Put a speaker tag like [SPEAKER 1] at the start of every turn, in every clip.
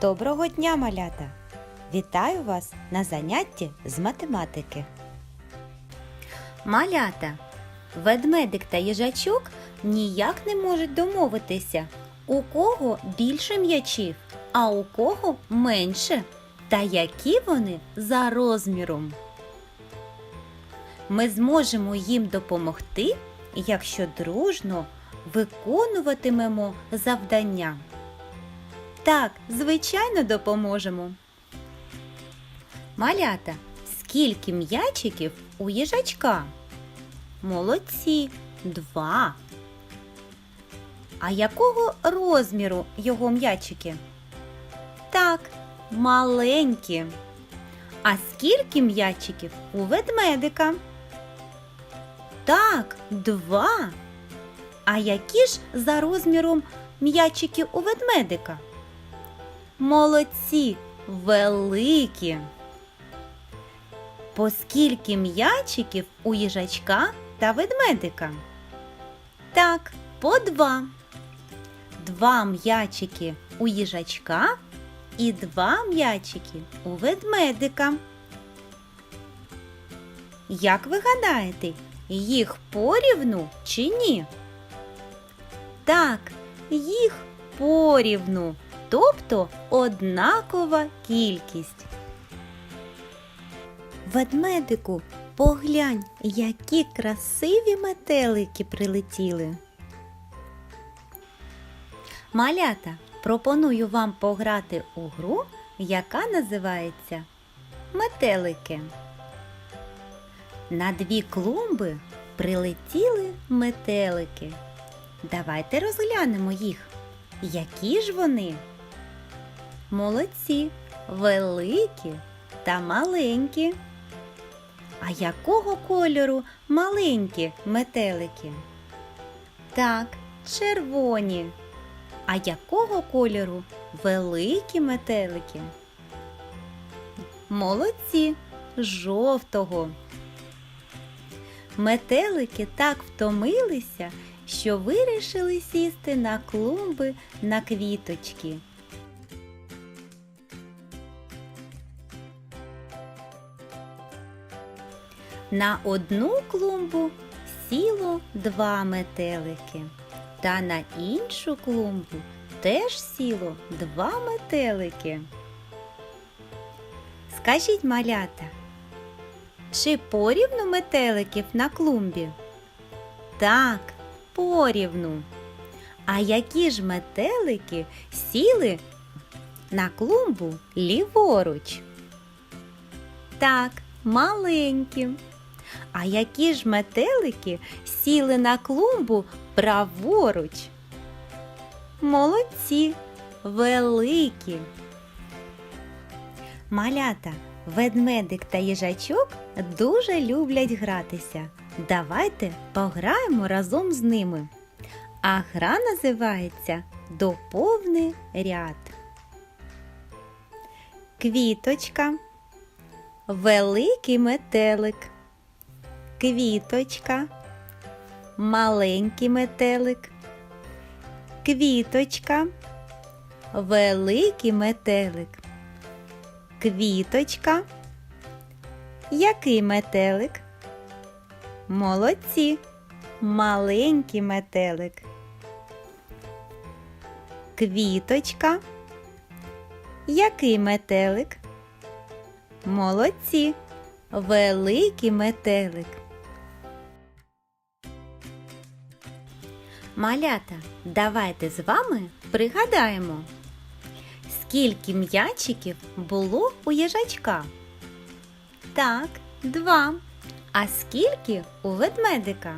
[SPEAKER 1] дня, малята! Вітаю вас на занятті з математики. Малята, ведмедик та їжачок ніяк не можуть домовитися, у кого більше м'ячів, а у кого менше, та які вони за розміром. Ми зможемо їм допомогти, якщо дружно виконуватимемо завдання. Так, звичайно, допоможемо. Малята, скільки м'ячиків у їжачка? Молодці, два. А якого розміру його м'ячики? Так, маленькі. А скільки м'ячиків у ведмедика? Так, два. А які ж за розміром м'ячики у ведмедика? Молодці, великі. По скільки м'ячиків у їжачка та ведмедика? Так, по два. Два м'ячики у їжачка і два м'ячики у ведмедика. Як ви гадаєте, їх порівну чи ні? Так, їх порівну, тобто однакова кількість. Ведмедику, поглянь, які красиві метелики прилетіли. Малята, пропоную вам пограти у гру, яка називається Метелики. На дві клумби прилетіли метелики. Давайте розглянемо їх. Які ж вони? Молодці, великі та маленькі. А якого кольору маленькі метелики? Так, червоні. А якого кольору великі метелики? Молодці, жовтого. Метелики так втомилися, що вирішили сісти на клумби на квіточки. На одну клумбу сіло два метелики, та на іншу клумбу теж сіло два метелики. Скажіть, малята, чи порівну метеликів на клумбі? Так, порівну. А які ж метелики сіли на клумбу ліворуч? Так, маленькі. А які ж метелики сіли на клумбу праворуч? Молодці, великі. Малята, ведмедик та їжачок дуже люблять гратися. Давайте пограємо разом з ними. А гра називається Доповни ряд. Квіточка. Великий метелик. Квіточка. Маленький метелик. Квіточка. Великий метелик. Квіточка. Який метелик? Молодці. Маленький метелик. Квіточка. Який метелик? Молодці. Великий метелик. Малята, давайте з вами пригадаємо, скільки м'ячиків було у їжачка? Так, два. А скільки у ведмедика?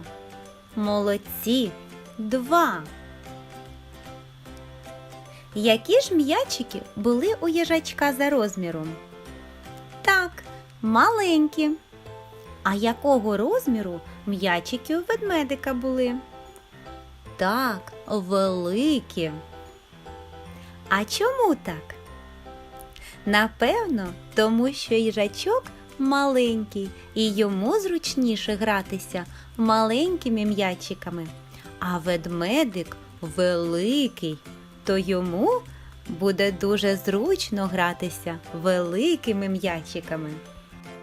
[SPEAKER 1] Молодці, два. Які ж м'ячики були у їжачка за розміром? Так, маленькі. А якого розміру м'ячики у ведмедика були? Так, великі. А чому так? Напевно, тому що їжачок маленький і йому зручніше гратися маленькими м'ячиками, а ведмедик великий, то йому буде дуже зручно гратися великими м'ячиками.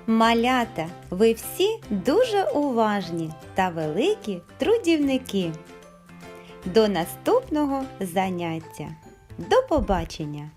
[SPEAKER 1] Малята, ви всі дуже уважні та великі трудівники. До наступного заняття. До побачення!